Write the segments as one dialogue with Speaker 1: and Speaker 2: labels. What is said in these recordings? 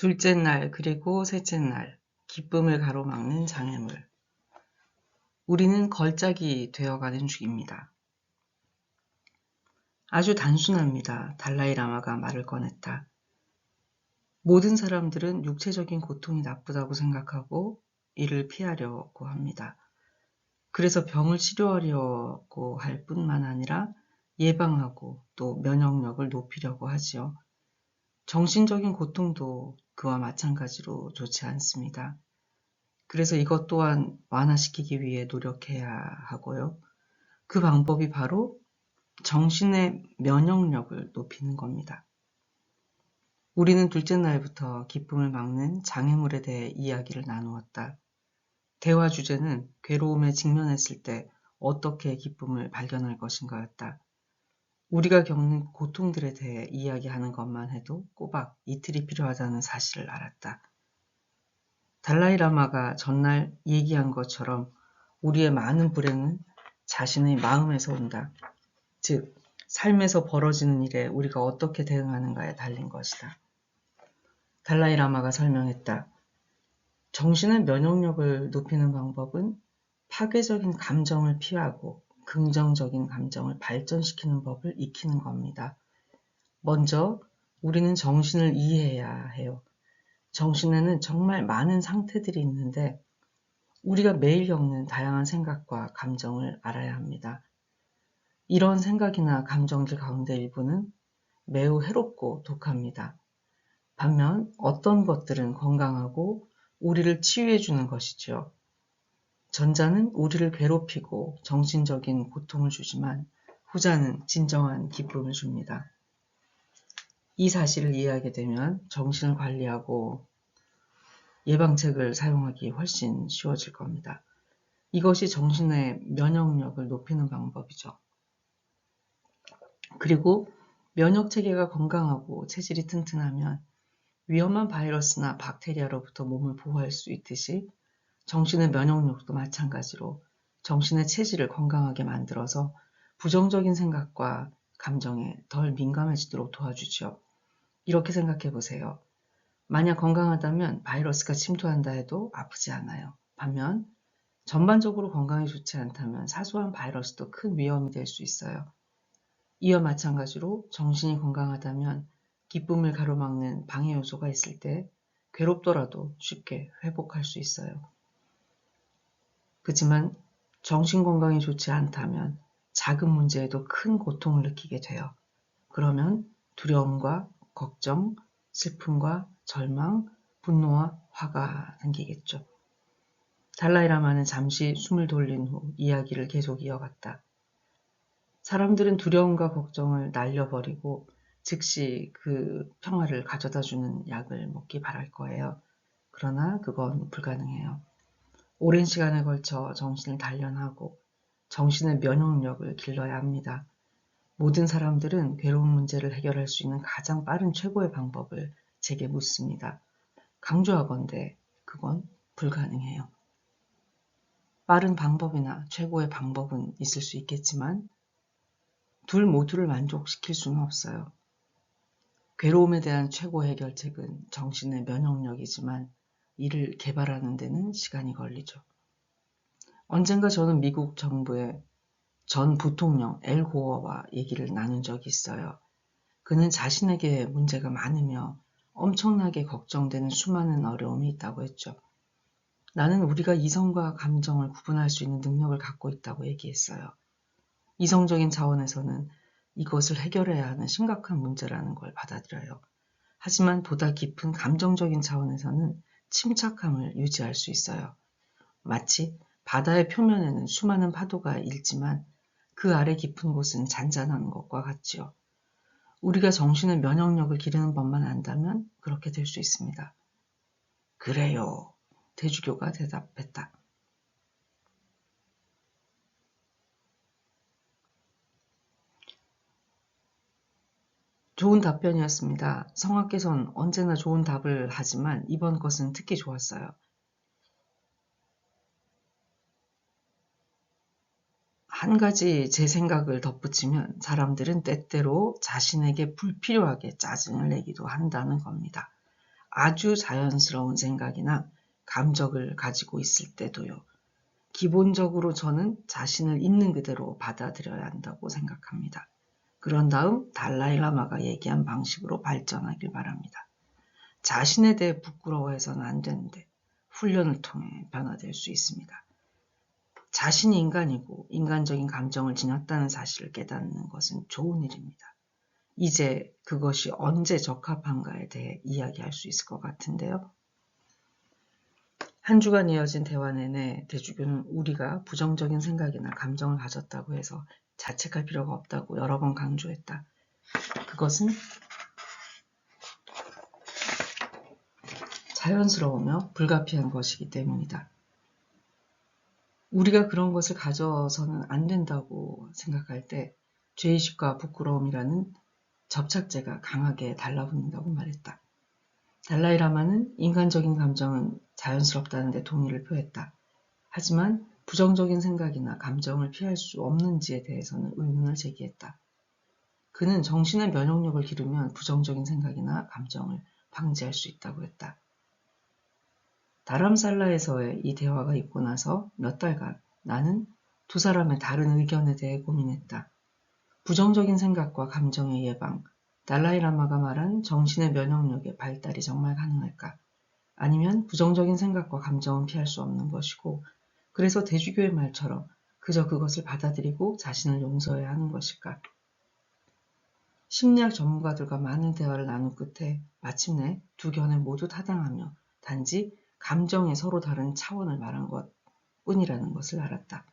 Speaker 1: 둘째 날 그리고 셋째 날 기쁨을 가로막는 장애물. 우리는 걸작이 되어가는 중입니다. 아주 단순합니다. 달라이 라마가 말을 꺼냈다. 모든 사람들은 육체적인 고통이 나쁘다고 생각하고 이를 피하려고 합니다. 그래서 병을 치료하려고 할 뿐만 아니라 예방하고 또 면역력을 높이려고 하지요. 정신적인 고통도 그와 마찬가지로 좋지 않습니다. 그래서 이것 또한 완화시키기 위해 노력해야 하고요. 그 방법이 바로 정신의 면역력을 높이는 겁니다. 우리는 둘째 날부터 기쁨을 막는 장애물에 대해 이야기를 나누었다. 대화 주제는 괴로움에 직면했을 때 어떻게 기쁨을 발견할 것인가였다. 우리가 겪는 고통들에 대해 이야기하는 것만 해도 꼬박 이틀이 필요하다는 사실을 알았다. 달라이라마가 전날 얘기한 것처럼 우리의 많은 불행은 자신의 마음에서 온다. 즉, 삶에서 벌어지는 일에 우리가 어떻게 대응하는가에 달린 것이다. 달라이라마가 설명했다. 정신의 면역력을 높이는 방법은 파괴적인 감정을 피하고 긍정적인 감정을 발전시키는 법을 익히는 겁니다. 먼저 우리는 정신을 이해해야 해요. 정신에는 정말 많은 상태들이 있는데 우리가 매일 겪는 다양한 생각과 감정을 알아야 합니다. 이런 생각이나 감정들 가운데 일부는 매우 해롭고 독합니다. 반면 어떤 것들은 건강하고 우리를 치유해 주는 것이죠. 전자는 우리를 괴롭히고 정신적인 고통을 주지만 후자는 진정한 기쁨을 줍니다. 이 사실을 이해하게 되면 정신을 관리하고 예방책을 사용하기 훨씬 쉬워질 겁니다. 이것이 정신의 면역력을 높이는 방법이죠. 그리고 면역 체계가 건강하고 체질이 튼튼하면 위험한 바이러스나 박테리아로부터 몸을 보호할 수 있듯이 정신의 면역력도 마찬가지로 정신의 체질을 건강하게 만들어서 부정적인 생각과 감정에 덜 민감해지도록 도와주죠. 이렇게 생각해 보세요. 만약 건강하다면 바이러스가 침투한다 해도 아프지 않아요. 반면 전반적으로 건강에 좋지 않다면 사소한 바이러스도 큰 위험이 될 수 있어요. 이와 마찬가지로 정신이 건강하다면 기쁨을 가로막는 방해 요소가 있을 때 괴롭더라도 쉽게 회복할 수 있어요. 그지만 정신 건강이 좋지 않다면 작은 문제에도 큰 고통을 느끼게 돼요. 그러면 두려움과 걱정, 슬픔과 절망, 분노와 화가 생기겠죠. 달라이라마는 잠시 숨을 돌린 후 이야기를 계속 이어갔다. 사람들은 두려움과 걱정을 날려버리고 즉시 그 평화를 가져다 주는 약을 먹기 바랄 거예요. 그러나 그건 불가능해요. 오랜 시간에 걸쳐 정신을 단련하고 정신의 면역력을 길러야 합니다. 모든 사람들은 괴로운 문제를 해결할 수 있는 가장 빠른 최고의 방법을 제게 묻습니다. 강조하건대 그건 불가능해요. 빠른 방법이나 최고의 방법은 있을 수 있겠지만 둘 모두를 만족시킬 수는 없어요. 괴로움에 대한 최고 해결책은 정신의 면역력이지만 이를 개발하는 데는 시간이 걸리죠. 언젠가 저는 미국 정부의 전 부통령 엘 고어와 얘기를 나눈 적이 있어요. 그는 자신에게 문제가 많으며 엄청나게 걱정되는 수많은 어려움이 있다고 했죠. 나는 우리가 이성과 감정을 구분할 수 있는 능력을 갖고 있다고 얘기했어요. 이성적인 차원에서는 이것을 해결해야 하는 심각한 문제라는 걸 받아들여요. 하지만 보다 깊은 감정적인 차원에서는 침착함을 유지할 수 있어요. 마치 바다의 표면에는 수많은 파도가 일지만 그 아래 깊은 곳은 잔잔한 것과 같지요. 우리가 정신의 면역력을 기르는 법만 안다면 그렇게 될 수 있습니다. 그래요. 대주교가 대답했다. 좋은 답변이었습니다. 성악께서는 언제나 좋은 답을 하지만 이번 것은 특히 좋았어요. 한 가지 제 생각을 덧붙이면 사람들은 때때로 자신에게 불필요하게 짜증을 내기도 한다는 겁니다. 아주 자연스러운 생각이나 감정을 가지고 있을 때도요. 기본적으로 저는 자신을 있는 그대로 받아들여야 한다고 생각합니다. 그런 다음 달라이라마가 얘기한 방식으로 발전하길 바랍니다. 자신에 대해 부끄러워해서는 안 되는데 훈련을 통해 변화될 수 있습니다. 자신이 인간이고 인간적인 감정을 지녔다는 사실을 깨닫는 것은 좋은 일입니다. 이제 그것이 언제 적합한가에 대해 이야기할 수 있을 것 같은데요. 한 주간 이어진 대화 내내 대주교는 우리가 부정적인 생각이나 감정을 가졌다고 해서 자책할 필요가 없다고 여러 번 강조했다. 그것은 자연스러우며 불가피한 것이기 때문이다. 우리가 그런 것을 가져서는 안 된다고 생각할 때 죄의식과 부끄러움이라는 접착제가 강하게 달라붙는다고 말했다. 달라이라마는 인간적인 감정은 자연스럽다는 데 동의를 표했다. 하지만 부정적인 생각이나 감정을 피할 수 없는지에 대해서는 의문을 제기했다. 그는 정신의 면역력을 기르면 부정적인 생각이나 감정을 방지할 수 있다고 했다. 다람살라에서의 이 대화가 있고 나서 몇 달간 나는 두 사람의 다른 의견에 대해 고민했다. 부정적인 생각과 감정의 예방, 달라이라마가 말한 정신의 면역력의 발달이 정말 가능할까? 아니면 부정적인 생각과 감정은 피할 수 없는 것이고, 그래서 대주교의 말처럼 그저 그것을 받아들이고 자신을 용서해야 하는 것일까? 심리학 전문가들과 많은 대화를 나눈 끝에 마침내 두 견해 모두 타당하며 단지 감정의 서로 다른 차원을 말한 것 뿐이라는 것을 알았다.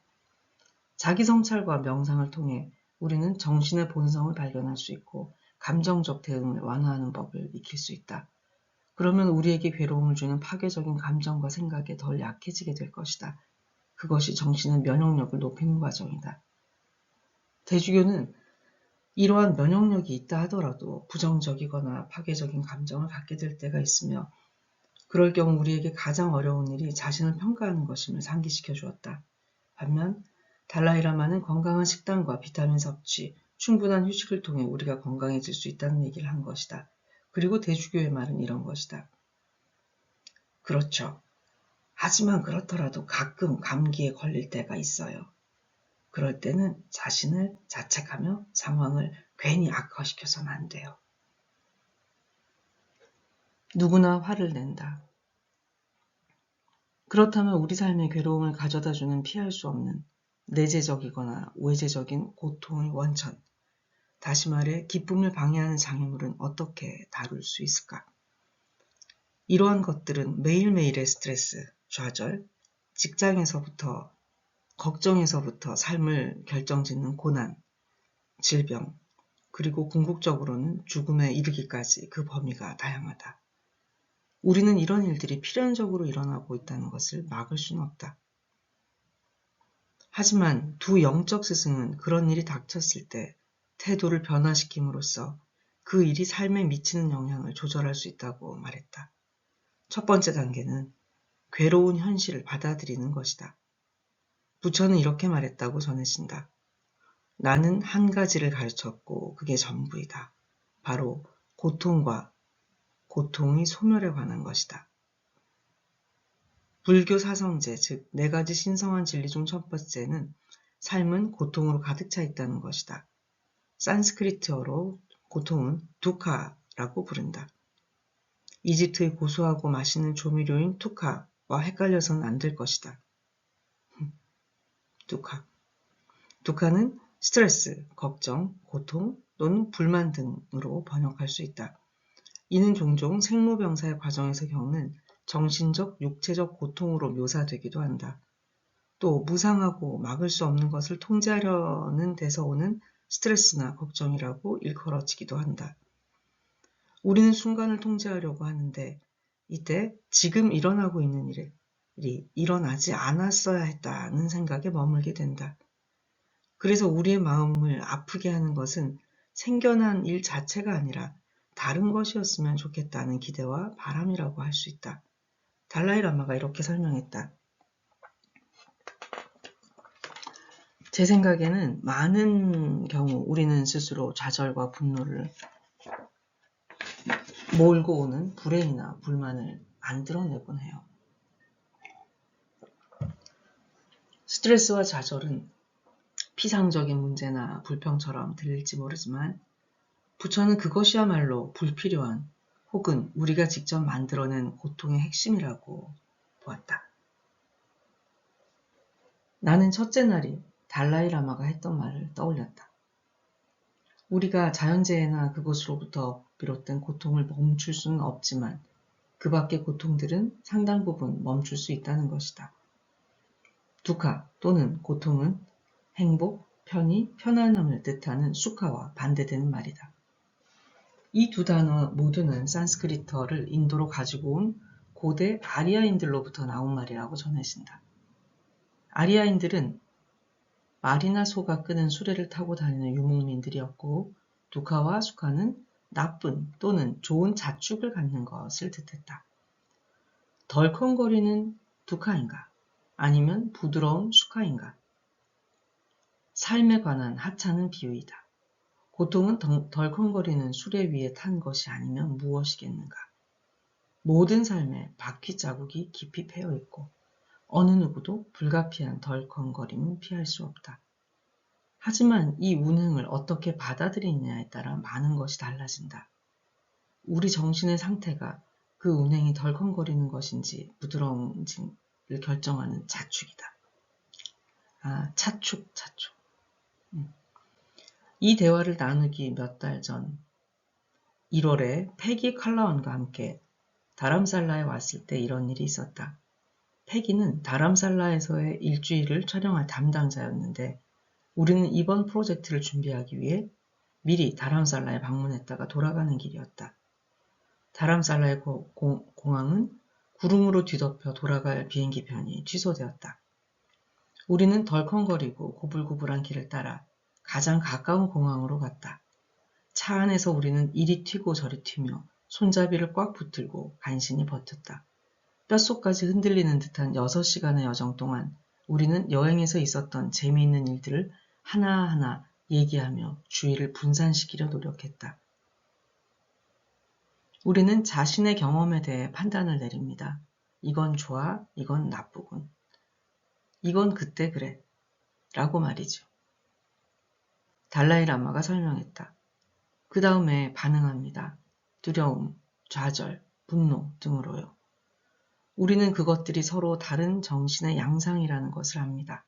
Speaker 1: 자기 성찰과 명상을 통해 우리는 정신의 본성을 발견할 수 있고 감정적 대응을 완화하는 법을 익힐 수 있다. 그러면 우리에게 괴로움을 주는 파괴적인 감정과 생각에 덜 약해지게 될 것이다. 그것이 정신의 면역력을 높이는 과정이다. 대주교는 이러한 면역력이 있다 하더라도 부정적이거나 파괴적인 감정을 갖게 될 때가 있으며 그럴 경우 우리에게 가장 어려운 일이 자신을 평가하는 것임을 상기시켜 주었다. 반면 달라이라마는 건강한 식단과 비타민 섭취, 충분한 휴식을 통해 우리가 건강해질 수 있다는 얘기를 한 것이다. 그리고 대주교의 말은 이런 것이다. 그렇죠. 하지만 그렇더라도 가끔 감기에 걸릴 때가 있어요. 그럴 때는 자신을 자책하며 상황을 괜히 악화시켜서는 안 돼요. 누구나 화를 낸다. 그렇다면 우리 삶의 괴로움을 가져다 주는 피할 수 없는 내재적이거나 외재적인 고통의 원천, 다시 말해 기쁨을 방해하는 장애물은 어떻게 다룰 수 있을까? 이러한 것들은 매일매일의 스트레스, 좌절, 직장에서부터 걱정에서부터 삶을 결정짓는 고난, 질병, 그리고 궁극적으로는 죽음에 이르기까지 그 범위가 다양하다. 우리는 이런 일들이 필연적으로 일어나고 있다는 것을 막을 수는 없다. 하지만 두 영적 스승은 그런 일이 닥쳤을 때 태도를 변화시킴으로써 그 일이 삶에 미치는 영향을 조절할 수 있다고 말했다. 첫 번째 단계는 괴로운 현실을 받아들이는 것이다. 부처는 이렇게 말했다고 전해진다. 나는 한 가지를 가르쳤고 그게 전부이다. 바로 고통과 고통의 소멸에 관한 것이다. 불교 사성제, 즉, 네 가지 신성한 진리 중 첫 번째는 삶은 고통으로 가득 차 있다는 것이다. 산스크리트어로 고통은 두카라고 부른다. 이집트의 고소하고 맛있는 조미료인 투카 와 헷갈려서는 안 될 것이다. 두카. 두카는 스트레스, 걱정, 고통 또는 불만 등으로 번역할 수 있다. 이는 종종 생로병사의 과정에서 겪는 정신적, 육체적 고통으로 묘사되기도 한다. 또 무상하고 막을 수 없는 것을 통제하려는 데서 오는 스트레스나 걱정이라고 일컬어지기도 한다. 우리는 순간을 통제하려고 하는데 이때 지금 일어나고 있는 일이 일어나지 않았어야 했다는 생각에 머물게 된다. 그래서 우리의 마음을 아프게 하는 것은 생겨난 일 자체가 아니라 다른 것이었으면 좋겠다는 기대와 바람이라고 할 수 있다. 달라이 라마가 이렇게 설명했다. 제 생각에는 많은 경우 우리는 스스로 좌절과 분노를 몰고 오는 불행이나 불만을 안 드러내곤 해요. 스트레스와 좌절은 피상적인 문제나 불평처럼 들릴지 모르지만 부처는 그것이야말로 불필요한 혹은 우리가 직접 만들어낸 고통의 핵심이라고 보았다. 나는 첫째 날이 달라이 라마가 했던 말을 떠올렸다. 우리가 자연재해나 그것으로부터 비롯된 고통을 멈출 수는 없지만 그 밖의 고통들은 상당 부분 멈출 수 있다는 것이다. 두카 또는 고통은 행복, 편의, 편안함을 뜻하는 수카와 반대되는 말이다. 이 두 단어 모두는 산스크리트어를 인도로 가지고 온 고대 아리아인들로부터 나온 말이라고 전해진다. 아리아인들은 말이나 소가 끄는 수레를 타고 다니는 유목민들이었고 두카와 수카는 나쁜 또는 좋은 자축을 갖는 것을 뜻했다. 덜컹거리는 두카인가 아니면 부드러운 수카인가 삶에 관한 하찮은 비유이다. 고통은 덜컹거리는 수레 위에 탄 것이 아니면 무엇이겠는가. 모든 삶에 바퀴 자국이 깊이 패여 있고 어느 누구도 불가피한 덜컹거림은 피할 수 없다. 하지만 이 운행을 어떻게 받아들이느냐에 따라 많은 것이 달라진다. 우리 정신의 상태가 그 운행이 덜컹거리는 것인지 부드러운지를 결정하는 자축이다. 아, 차축, 차축. 이 대화를 나누기 몇 달 전 1월에 패기 칼라원과 함께 다람살라에 왔을 때 이런 일이 있었다. 패기는 다람살라에서의 일주일을 촬영할 담당자였는데 우리는 이번 프로젝트를 준비하기 위해 미리 다람살라에 방문했다가 돌아가는 길이었다. 다람살라의 공항은 구름으로 뒤덮여 돌아갈 비행기 편이 취소되었다. 우리는 덜컹거리고 고불고불한 길을 따라 가장 가까운 공항으로 갔다. 차 안에서 우리는 이리 튀고 저리 튀며 손잡이를 꽉 붙들고 간신히 버텼다. 뼛속까지 흔들리는 듯한 6시간의 여정 동안 우리는 여행에서 있었던 재미있는 일들을 하나하나 얘기하며 주의를 분산시키려 노력했다. 우리는 자신의 경험에 대해 판단을 내립니다. 이건 좋아, 이건 나쁘군. 이건 그때 그래. 라고 말이죠. 달라이 라마가 설명했다. 그 다음에 반응합니다. 두려움, 좌절, 분노 등으로요. 우리는 그것들이 서로 다른 정신의 양상이라는 것을 압니다.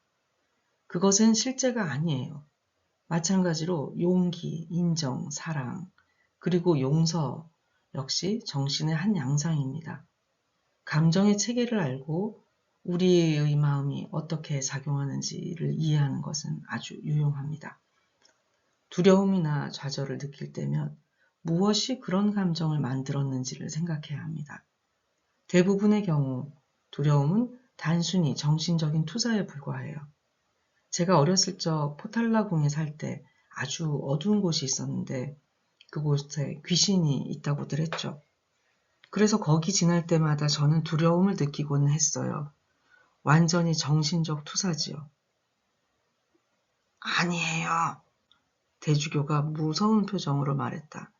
Speaker 1: 그것은 실제가 아니에요. 마찬가지로 용기, 인정, 사랑, 그리고 용서 역시 정신의 한 양상입니다. 감정의 체계를 알고 우리의 마음이 어떻게 작용하는지를 이해하는 것은 아주 유용합니다. 두려움이나 좌절을 느낄 때면 무엇이 그런 감정을 만들었는지를 생각해야 합니다. 대부분의 경우 두려움은 단순히 정신적인 투사에 불과해요. 제가 어렸을 적 포탈라궁에 살 때 아주 어두운 곳이 있었는데 그곳에 귀신이 있다고들 했죠. 그래서 거기 지날 때마다 저는 두려움을 느끼고는 했어요. 완전히 정신적 투사지요. 아니에요. 대주교가 무서운 표정으로 말했다.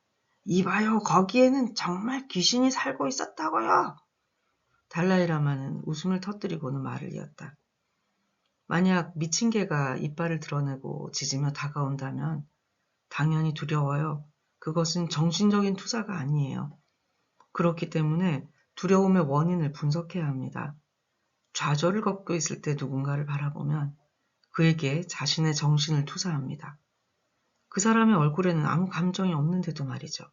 Speaker 1: 이봐요, 거기에는 정말 귀신이 살고 있었다고요. 달라이라마는 웃음을 터뜨리고는 말을 이었다. 만약 미친 개가 이빨을 드러내고 짖으며 다가온다면 당연히 두려워요. 그것은 정신적인 투사가 아니에요. 그렇기 때문에 두려움의 원인을 분석해야 합니다. 좌절을 겪고 있을 때 누군가를 바라보면 그에게 자신의 정신을 투사합니다. 그 사람의 얼굴에는 아무 감정이 없는데도 말이죠.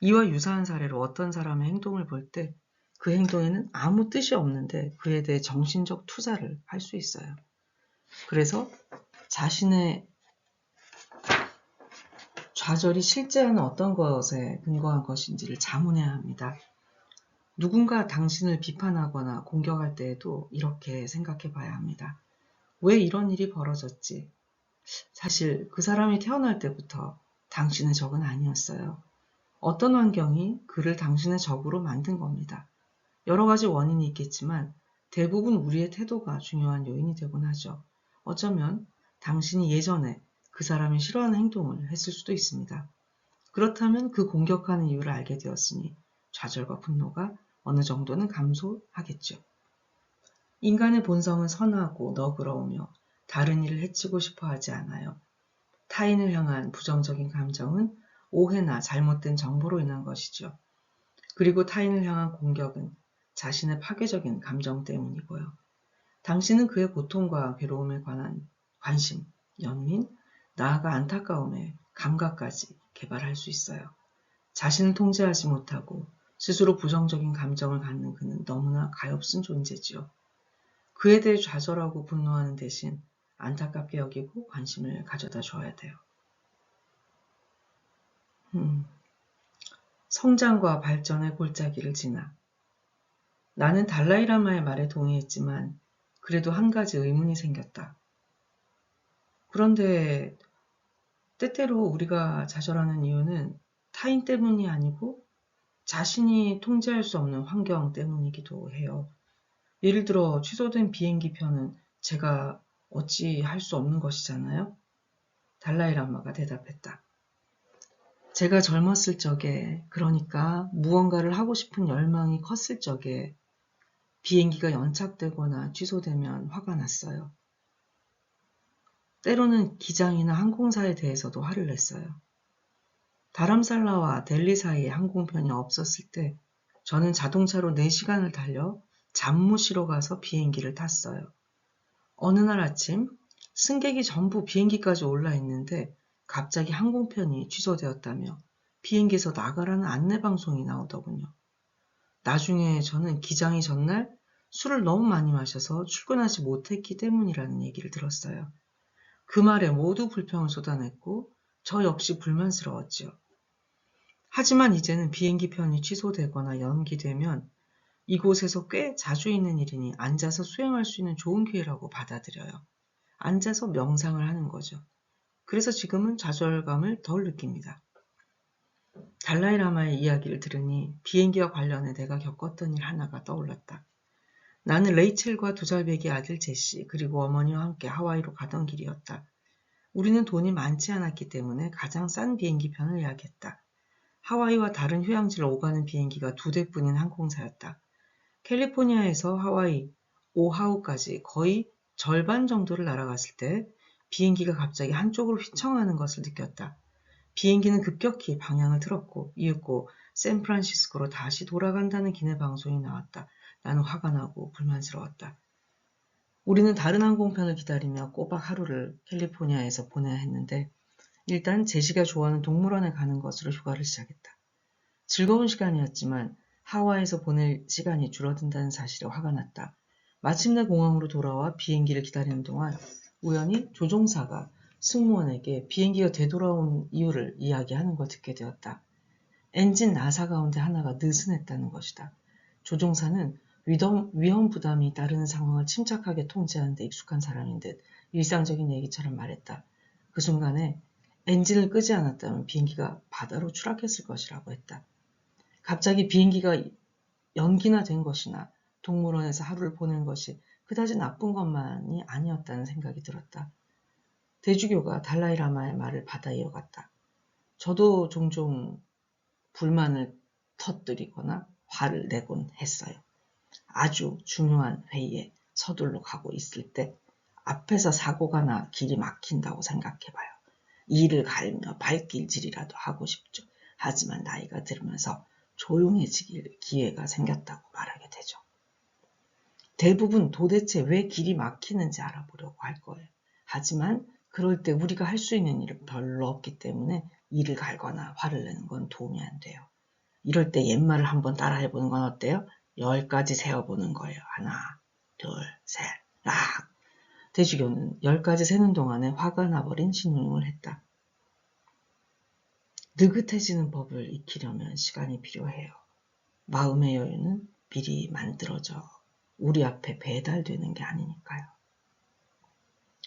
Speaker 1: 이와 유사한 사례로 어떤 사람의 행동을 볼 때 그 행동에는 아무 뜻이 없는데 그에 대해 정신적 투사를 할 수 있어요. 그래서 자신의 좌절이 실제는 어떤 것에 근거한 것인지를 자문해야 합니다. 누군가 당신을 비판하거나 공격할 때에도 이렇게 생각해 봐야 합니다. 왜 이런 일이 벌어졌지? 사실 그 사람이 태어날 때부터 당신의 적은 아니었어요. 어떤 환경이 그를 당신의 적으로 만든 겁니다. 여러 가지 원인이 있겠지만 대부분 우리의 태도가 중요한 요인이 되곤 하죠. 어쩌면 당신이 예전에 그 사람이 싫어하는 행동을 했을 수도 있습니다. 그렇다면 그 공격하는 이유를 알게 되었으니 좌절과 분노가 어느 정도는 감소하겠죠. 인간의 본성은 선하고 너그러우며 다른 이를 해치고 싶어 하지 않아요. 타인을 향한 부정적인 감정은 오해나 잘못된 정보로 인한 것이죠. 그리고 타인을 향한 공격은 자신의 파괴적인 감정 때문이고요. 당신은 그의 고통과 괴로움에 관한 관심, 연민, 나아가 안타까움에 감각까지 개발할 수 있어요. 자신을 통제하지 못하고 스스로 부정적인 감정을 갖는 그는 너무나 가엾은 존재지요. 그에 대해 좌절하고 분노하는 대신 안타깝게 여기고 관심을 가져다 줘야 돼요. 음, 성장과 발전의 골짜기를 지나 나는 달라이라마의 말에 동의했지만 그래도 한 가지 의문이 생겼다. 그런데 때때로 우리가 좌절하는 이유는 타인 때문이 아니고 자신이 통제할 수 없는 환경 때문이기도 해요. 예를 들어 취소된 비행기 표는 제가 어찌 할 수 없는 것이잖아요. 달라이라마가 대답했다. 제가 젊었을 적에, 그러니까 무언가를 하고 싶은 열망이 컸을 적에 비행기가 연착되거나 취소되면 화가 났어요. 때로는 기장이나 항공사에 대해서도 화를 냈어요. 다람살라와 델리 사이에 항공편이 없었을 때 저는 자동차로 4시간을 달려 잠무시로 가서 비행기를 탔어요. 어느 날 아침 승객이 전부 비행기까지 올라 있는데 갑자기 항공편이 취소되었다며 비행기에서 나가라는 안내 방송이 나오더군요. 나중에 저는 기장이 전날 술을 너무 많이 마셔서 출근하지 못했기 때문이라는 얘기를 들었어요. 그 말에 모두 불평을 쏟아냈고 저 역시 불만스러웠지요. 하지만 이제는 비행기 편이 취소되거나 연기되면 이곳에서 꽤 자주 있는 일이니 앉아서 수행할 수 있는 좋은 기회라고 받아들여요. 앉아서 명상을 하는 거죠. 그래서 지금은 좌절감을 덜 느낍니다. 달라이라마의 이야기를 들으니 비행기와 관련해 내가 겪었던 일 하나가 떠올랐다. 나는 레이첼과 두 살배기 아들 제시 그리고 어머니와 함께 하와이로 가던 길이었다. 우리는 돈이 많지 않았기 때문에 가장 싼 비행기 편을 예약했다. 하와이와 다른 휴양지를 오가는 비행기가 두 대뿐인 항공사였다. 캘리포니아에서 하와이, 오하우까지 거의 절반 정도를 날아갔을 때 비행기가 갑자기 한쪽으로 휘청하는 것을 느꼈다. 비행기는 급격히 방향을 틀었고 이윽고 샌프란시스코로 다시 돌아간다는 기내 방송이 나왔다. 나는 화가 나고 불만스러웠다. 우리는 다른 항공편을 기다리며 꼬박 하루를 캘리포니아에서 보내야 했는데 일단 제시가 좋아하는 동물원에 가는 것으로 휴가를 시작했다. 즐거운 시간이었지만 하와이에서 보낼 시간이 줄어든다는 사실에 화가 났다. 마침내 공항으로 돌아와 비행기를 기다리는 동안 우연히 조종사가 승무원에게 비행기가 되돌아온 이유를 이야기하는 걸 듣게 되었다. 엔진 나사 가운데 하나가 느슨했다는 것이다. 조종사는 위험, 위험 부담이 따르는 상황을 침착하게 통제하는 데 익숙한 사람인 듯 일상적인 얘기처럼 말했다. 그 순간에 엔진을 끄지 않았다면 비행기가 바다로 추락했을 것이라고 했다. 갑자기 비행기가 연기나 된 것이나 동물원에서 하루를 보낸 것이 그다지 나쁜 것만이 아니었다는 생각이 들었다. 대주교가 달라이라마의 말을 받아 이어갔다. 저도 종종 불만을 터뜨리거나 화를 내곤 했어요. 아주 중요한 회의에 서둘러 가고 있을 때 앞에서 사고가 나 길이 막힌다고 생각해봐요. 이를 갈며 발길질이라도 하고 싶죠. 하지만 나이가 들면서 조용해지길 기회가 생겼다고 말하게 되죠. 대부분 도대체 왜 길이 막히는지 알아보려고 할 거예요. 하지만 그럴 때 우리가 할 수 있는 일은 별로 없기 때문에 이를 갈거나 화를 내는 건 도움이 안 돼요. 이럴 때 옛말을 한번 따라해 보는 건 어때요? 열 가지 세어보는 거예요. 하나, 둘, 셋, 락. 대주교는 열 가지 세는 동안에 화가 나버린 신용을 했다. 느긋해지는 법을 익히려면 시간이 필요해요. 마음의 여유는 미리 만들어져 우리 앞에 배달되는 게 아니니까요.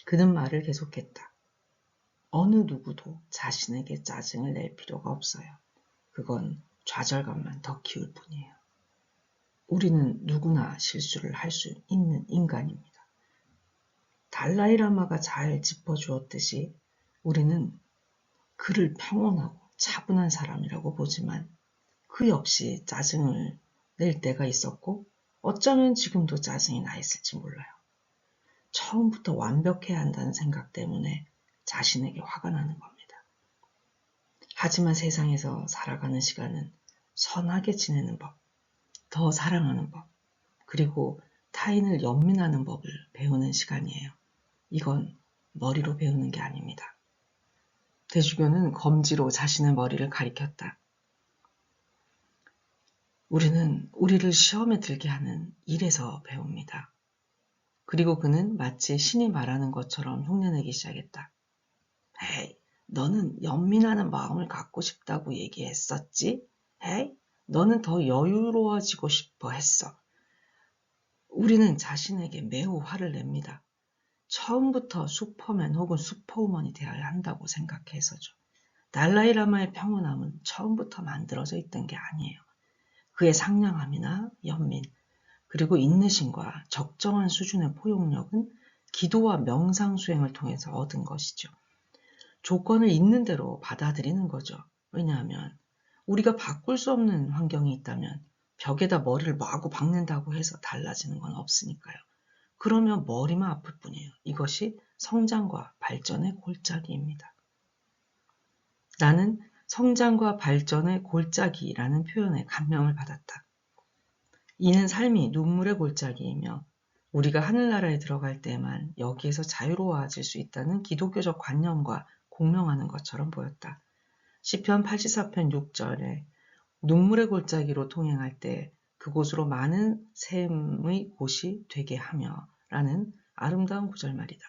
Speaker 1: 그는 말을 계속했다. 어느 누구도 자신에게 짜증을 낼 필요가 없어요. 그건 좌절감만 더 키울 뿐이에요. 우리는 누구나 실수를 할 수 있는 인간입니다. 달라이라마가 잘 짚어주었듯이 우리는 그를 평온하고 차분한 사람이라고 보지만 그 역시 짜증을 낼 때가 있었고 어쩌면 지금도 짜증이 나 있을지 몰라요. 처음부터 완벽해야 한다는 생각 때문에 자신에게 화가 나는 겁니다. 하지만 세상에서 살아가는 시간은 선하게 지내는 법, 더 사랑하는 법, 그리고 타인을 연민하는 법을 배우는 시간이에요. 이건 머리로 배우는 게 아닙니다. 대주교는 검지로 자신의 머리를 가리켰다. 우리는 우리를 시험에 들게 하는 일에서 배웁니다. 그리고 그는 마치 신이 말하는 것처럼 흉내내기 시작했다. 헤이, 너는 연민하는 마음을 갖고 싶다고 얘기했었지? 헤이, 너는 더 여유로워지고 싶어 했어. 우리는 자신에게 매우 화를 냅니다. 처음부터 슈퍼맨 혹은 슈퍼우먼이 되어야 한다고 생각해서죠. 달라이 라마의 평온함은 처음부터 만들어져 있던 게 아니에요. 그의 상냥함이나 연민, 그리고 인내심과 적정한 수준의 포용력은 기도와 명상 수행을 통해서 얻은 것이죠. 조건을 있는 대로 받아들이는 거죠. 왜냐하면 우리가 바꿀 수 없는 환경이 있다면 벽에다 머리를 마구 박는다고 해서 달라지는 건 없으니까요. 그러면 머리만 아플 뿐이에요. 이것이 성장과 발전의 골짜기입니다. 나는 성장과 발전의 골짜기라는 표현에 감명을 받았다. 이는 삶이 눈물의 골짜기이며 우리가 하늘나라에 들어갈 때만 여기에서 자유로워질 수 있다는 기독교적 관념과 공명하는 것처럼 보였다. 시편 84편 6절에 눈물의 골짜기로 통행할 때 그곳으로 많은 샘의 곳이 되게 하며 라는 아름다운 구절 말이다.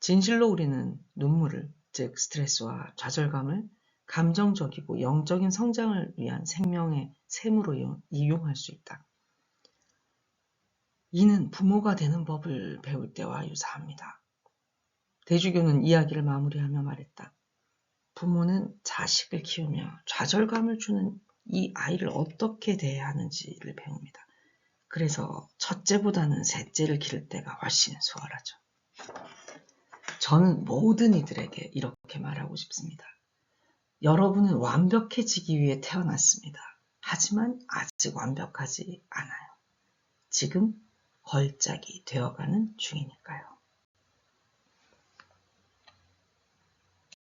Speaker 1: 진실로 우리는 눈물을, 즉 스트레스와 좌절감을 감정적이고 영적인 성장을 위한 생명의 샘으로 이용할 수 있다. 이는 부모가 되는 법을 배울 때와 유사합니다. 대주교는 이야기를 마무리하며 말했다. 부모는 자식을 키우며 좌절감을 주는 이 아이를 어떻게 대해야 하는지를 배웁니다. 그래서 첫째보다는 셋째를 기를 때가 훨씬 수월하죠. 저는 모든 이들에게 이렇게 말하고 싶습니다. 여러분은 완벽해지기 위해 태어났습니다. 하지만 아직 완벽하지 않아요. 지금 걸작이 되어가는 중이니까요.